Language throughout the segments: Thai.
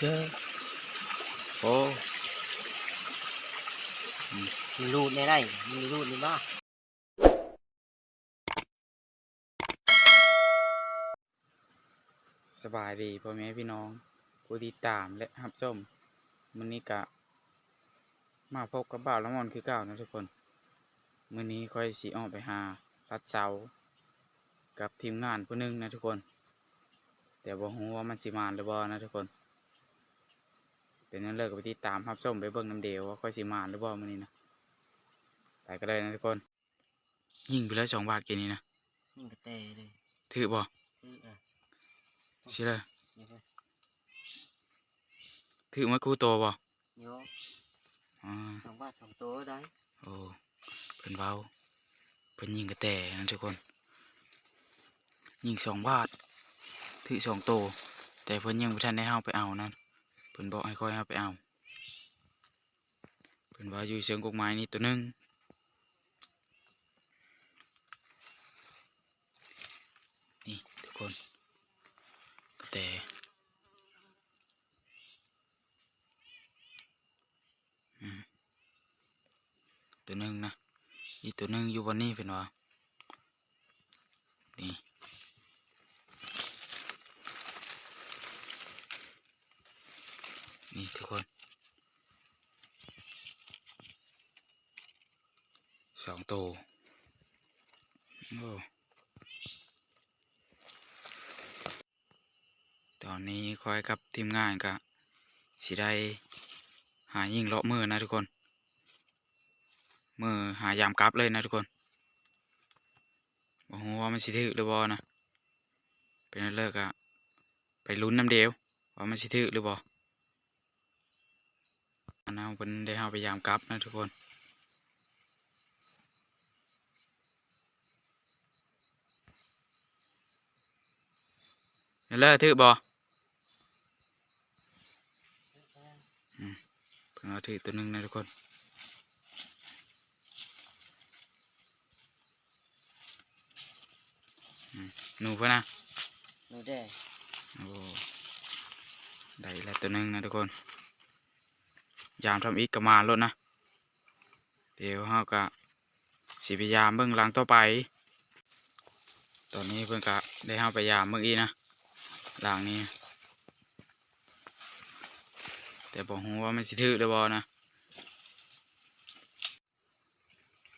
เจอโอ้มีรูดในไรมีรูดในบ้าสบายดีพ่อแม่พี่น้องผู้ติดตามและรับชมมื้อนี้กะ มาพบกับบ่าวละมอนคือเก่านะทุกคนมือนี้ค่อยสิออกไปหารัดเสากับทีมงานผู้หนึงนะทุกคน แต่บ่ฮู้ว่ามันสิมานหรือบ่นะทุกคน เป็นนั่นเลิกไปติดตามรับชมไปเบิ่งน้ำเดียวว่าค่อยสิมานหรือบ่มื้อนี้นะไปก็ได้นะทุกคน ยิงไปแล้วสองบาทกินนี้นะยิงกระเตเลยถือบ่คืออะสิเลยเดี๋ยวไปถือมาคู่โตบ่โยอ่าสองบาทสองตัวได้โอ้เพิ่นเว้าเพิ่นยิงกระแต่นะทุกคน ยิงสองบาทถือสองโตวแต่เพิ่นยังบ่ทันได้เฮาไปเอานั่น เพิ่นบอกให้คอยเฮาไปเอาเพิ่นว่าอยู่เชิงกกไม้นี่ตัวหนึงนี่ทุกคนกระแต่อืมตัวหนึงนะอีตัวหนึงอยู่บนนี้เพิ่นว่านี่ นี่ ทุกคนสองตัวโอ้ตอนนี้คอยกับทีมงานกะสิได้หายิงเลาะมือนะทุกคน มือหายามกลับเลยนะทุกคนบอกว่ามันสิถือหรือบ่นะเป็นอันเลิกอะไปลุ้นน้ำเดียวว่ามันสิถือหรือบอ นนั้นเป็นได้เฮาพยายามกลับนะทุกคนเดี๋ยวเลิกถือบ่อืมเพิ่งเอาถือตัวหนึงนะทุกคนอืมหนูเพื่อนนะหนูได้โอ้ได้แล้วตัวหนึงนะทุกคน ยามทำอีกก็มาลดนะ เดี๋ยวเฮาก็สิพยายามเบิ่งหลังต่อไป ตอนนี้เพิ่นก็ได้เฮาพยายามเบิ่งอีกนะหลังนี้ แต่บอกฮู้ว่ามันสิถือหรือบ่นะ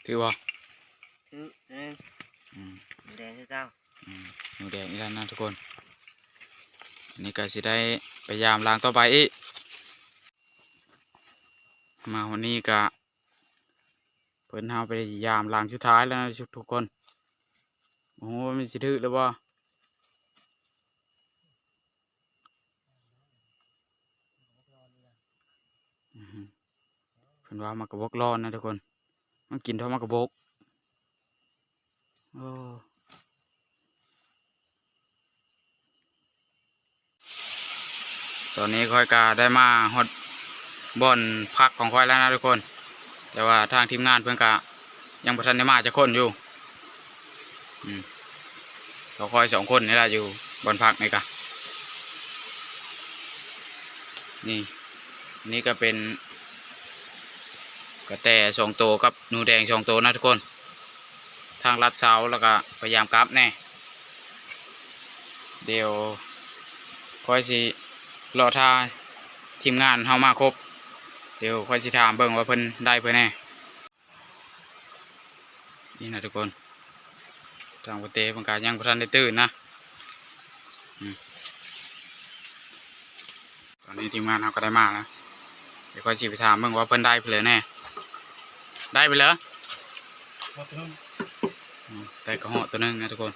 ถือบ่คือหนึ่งอืมหนูแดงคือเก้าอืมหนูแดงนี่แล้วนะทุกคนอันนี้ก็สิได้พยายามล้างต่อไปอีก มาวันนี้ก็เพิ่นเฮาไปยามล้างสุดท้ายแล้วนะทุกคนโอ้โหมันสิถือหรือบ่อือหือเพิ่นว่ามากระบอกร้อนนะทุกคน มันกินเท่ามากระบอกโอ้ตอนนี้ค่อยกาได้มาฮอด บ่อนพักของคอยแล้วนะทุกคน แต่ว่าทางทีมงานเพื่อนกะยังบ่ทันได้มาจะคนอยู่เราคอยสองคนนี่แหละอยู่บ่อนพักนี่กะนี่นี่ก็เป็นกระแตสองตัวกับหนูแดงสองตัวนะทุกคน ทางลัดเสาแล้วก็พยายามกลับแน่เดี๋ยวคอยสิรอท่าทีมงานเฮามาครบ เดี๋ยวค่อยสิถามเบิ่งว่าเพิ่นได้เพิ่นแน่นี่นะทุกคนทางประเตเพิ่นก็ยังบ่ทันได้ตื่นนะอืมตอนนี้ทีมงานเราก็ได้มาแล้วเดี๋ยวค่อยสิไปถามเบิ่งว่าเพิ่นได้เพิ่นเลยแน่ได้ไปแล้วอืมได้กระเหาะตัวหนึงนะทุกคน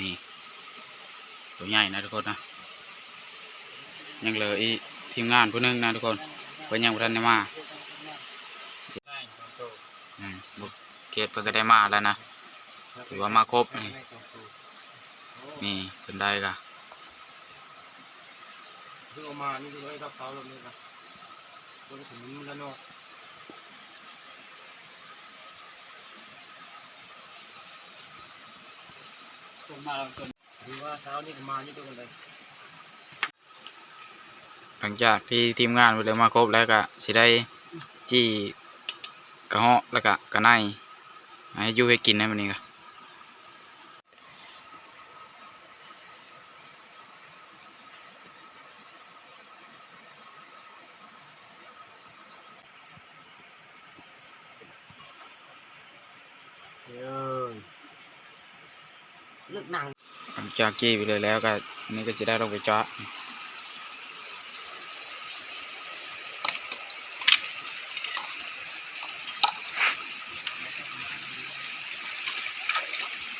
นี่ ตัวใหญ่นะทุกคนนะยังเหลืออีทีมงานผู้นึงนะทุกคนเพิ่นยังบ่ทันได้มาบุกเกตเพิ่นก็ได้มาแล้วนะถือว่ามาครบนี่นี่เพิ่นได้กะคือเอามานี่คือไอ้กระเป๋าแบบนี้ครับคนถึงมันแล้วเนาะ คนมาเราคนหรือว่าเช้านี่มานี่ทุกคนเลยหลังจากที่ทีมงานไปเลยมาครบแล้วก็สิได้จี้กระเหาะแล้วก็กระไนให้ยู่ให้กินในวันนี้ก็ เอ้ยเลือก หนังหลังจากี้ไปเลยแล้วก็นี่ก็จะได้ลงไปเจาะ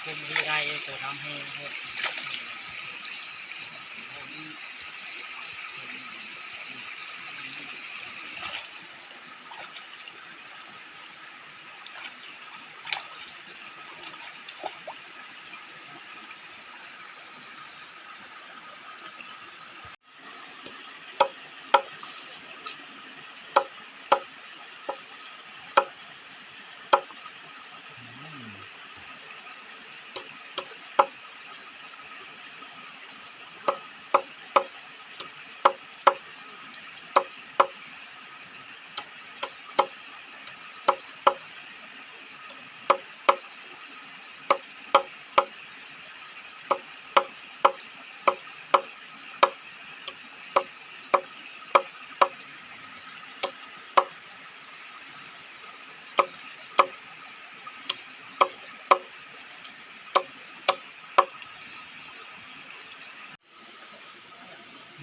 คุมดีไรจะทำให้ให้ อั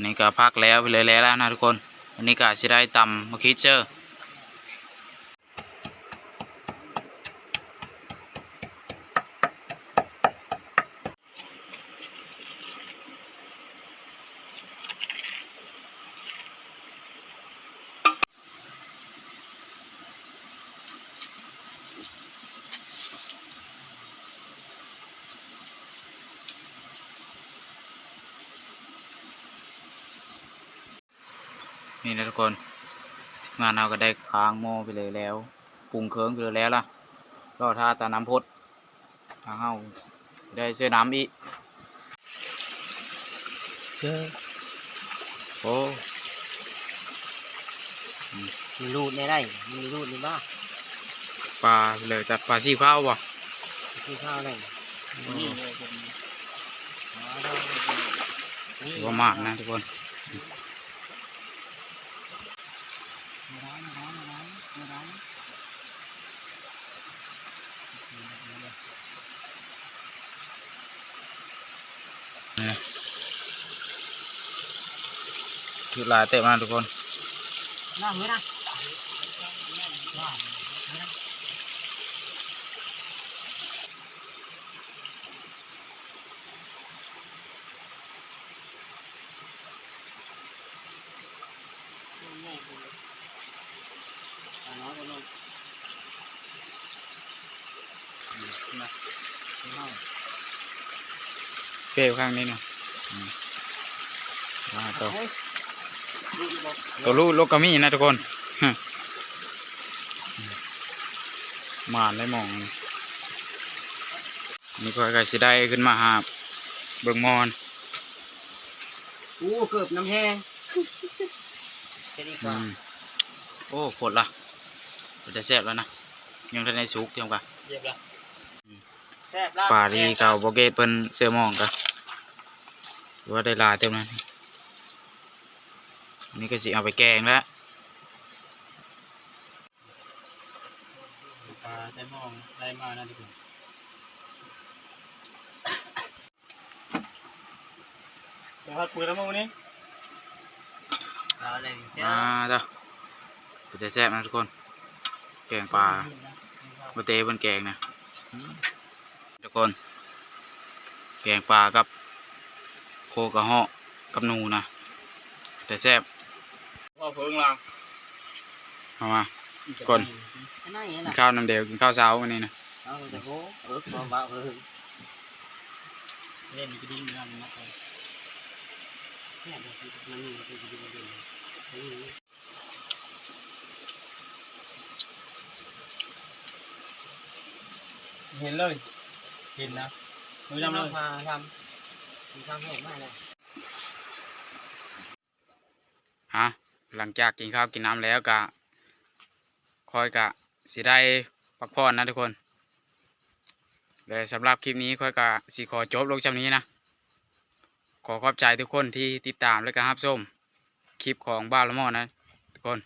นี่ก็พักแล้วไปเลยแล้วนะทุกคนวันนี้ก็สิได้ตำมาคิดเจอ นี่นะทุกคน งานเราก็ได้ค้างโมไปเลยแล้วปรุงเคิงไปเลยแล้วล่ะรอท่าตาน้ำพดทางเฮาได้เสื้อน้ำอีกเสื้อโอ้มีรูดในได้มีรูดในบ้าปลาไปเลยแต่ปลาซีข้าวบ่ซื้อข้าวได้นี่เลยคนถือว่ามากนะทุกคน ถือหลายเต็มนะทุกคนน่าเห็นนะ เปรี้ยวข้างนี้เนาะอืมมาตัวตัวลูกลูกกระมี่นะทุกคนฮะหมานได้หมองนี่ก็ใกล้สิได้ขึ้นมาหาเบิ่งมอนอู้เกือบน้ำแห้งแค่นี้กอืว่ามโอ้โคตรละจะแซ่บแล้วนะยังทันได้สุกเทียมกันเย็บละแซ่บละ ป่าดีเก่าโบเกตเปิ้นเสื้อหมองกันหรือว่าได้หลายเต็มนั้นอันนี่ก็สิเอาไปแกงแล้วปลาใช้มองได้มานะทุกคนเดี๋ยวพัดปืนแล้วมั้งวันนี้เราอะไรเสื้ออ่าเด้อก็จะแซ่บนะทุกคน แกงปลาโบเตเปิ้นแกงนะทุ กคน แกงปลากับ โคกระเหาะกับหนูนะ แต่แซ่บว่าเพิ่งล่างเอามาก่อนอันนั้นเห็นกินนะข้าวน้ำเดียวกินข้าวเช้าวันนี้นะเอาแต่โหเอิกมาบ้าเออเล่นกระดิ่งนั่นนะแซ่บเลยมันมีมันเป็นมันเป็นมันมีเห็นเลย เห็นนะมือดำเลยพาทำมีทำแห้งมากเลยฮะหลังจากกินข้าวกินน้ำแล้วก็คอยกะสิได้พักผ่อนนะทุกคนเลยสำหรับคลิปนี้คอยกะสิขอจบลงจำนี้นะ ขอขอบใจทุกคนที่ติดตามและก็รับชมคลิปของบ้านละมอนะทุกคน